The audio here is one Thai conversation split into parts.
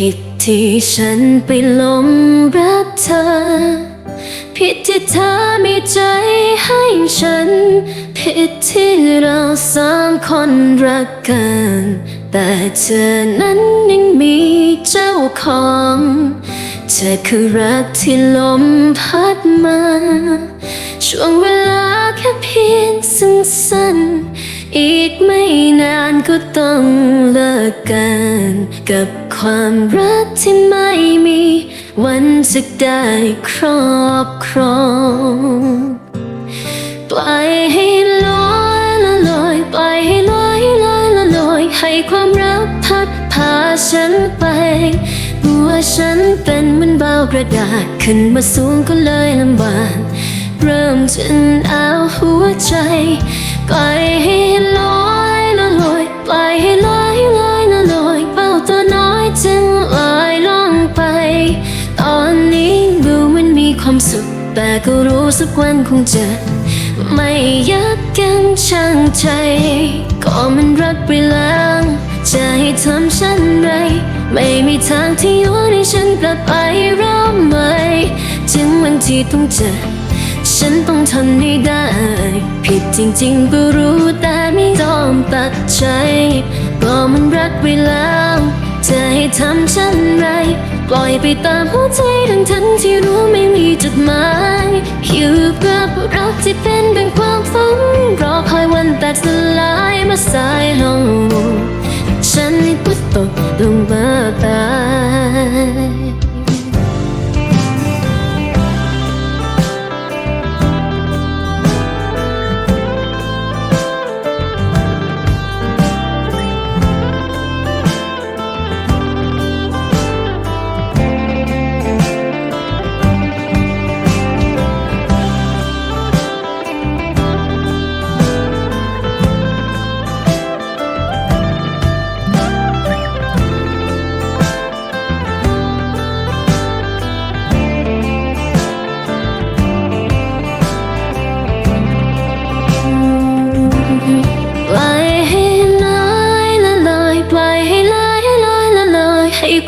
ผิดที่ฉันไปหลงรักเธอ ผิดที่เธอมีใจให้ฉัน ผิดที่เราสองคนรักกัน แต่เธอนั้นยังมีเจ้าของ เธอคือรักที่ลมพัดมา ช่วงเวลาแค่เพียงสั้นๆ อีกไม่นานก็ต้องเลิกกัน กับความรักที่ไม่มี วันจะได้ครอบครอง ปล่อยให้ลอยละลอยปล่อยให้ลอยลอยละลอยให้ความรักพัดพาฉันไปตัวฉันเป็นเหมือนเบากระดาษขึ้นมาสูงก็เลยลำบากเริ่มจนเอาหัวใจ ปล่อยให้ลอยละลอยปล่อยให้ลอยลอยละลอยเป้าตัวน้อยจึงลอยล่องไป ตอนนี้ดูมันมีความสุข แต่ก็รู้สักวันคงจะไม่ยับยั้งชั่งใจ ก็มันรักไปแล้ว จะให้ทำฉันไร ไม่มีทางที่ย้อนให้ฉันกลับไปริ่มใหม่ถึงวันที่ต้องเจอ ฉันต้องทนให้ได้ ผิดจริงๆก็รู้แต่ไม่ยอมตัดใจก็มันรักไปแล้ว จะให้ทำฉันไร ปล่อยไปตามหัวใจทั้งทั้งที่รู้ไม่มีจุดหมายอยู่กับรักที่เป็นดังความฝันรอคอยวันแตกสลายมาสายลง ฉันก็ตกลงมาตาย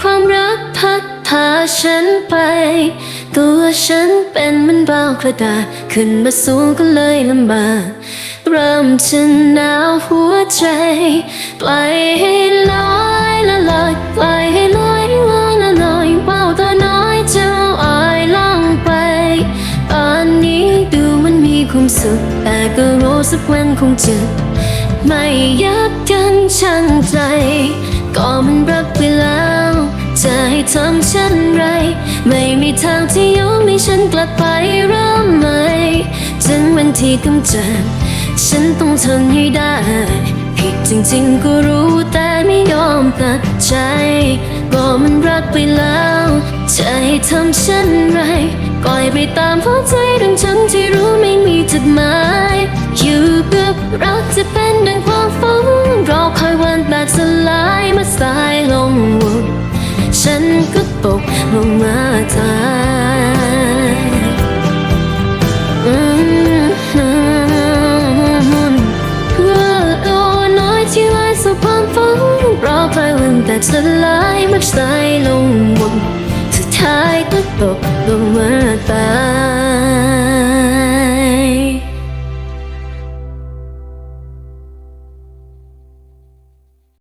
ความรักพัดพาฉันไป ตัวฉันเป็นเหมันเบากระดาษขึ้นมาสูงก็เลยลำบากเริ่มจะหนาวหัวใจ ปล่อยให้ลอยละลอยปล่อยให้ลอยลอยละลอยเบาตัวน้อยจะลอยล่องไป ตอนนี้ดูมันมีความสุข แต่ก็รู้สักวันคงจะไม่ยับยั้งชั่งใจ ก็มันรักไปแล้ว จะให้ทำเช่นไร ไม่มีทางที่ยอมให้ฉันกลับไปเริ่มใหม่ถึงวันที่กำจัดฉันต้องทนให้ได้ ผิดจริงๆก็รู้แต่ไม่ยอมตัดใจก็มันรักไปแล้วจะให้ทำเช่นไรปล่อยไปตามหัวใจดังฉันที่รู้ไม่มีจุดหมายอยู่กับรักจะเป็นดังความฝันรอคอยวันแตกสลายมาสาย ตกลงมาตายอืมว่าโอ้น้อยที่ลายสู่ความฝันรอคอยวันแตกสลายมาสายลงบนสุดท้ายก็ตกลงมา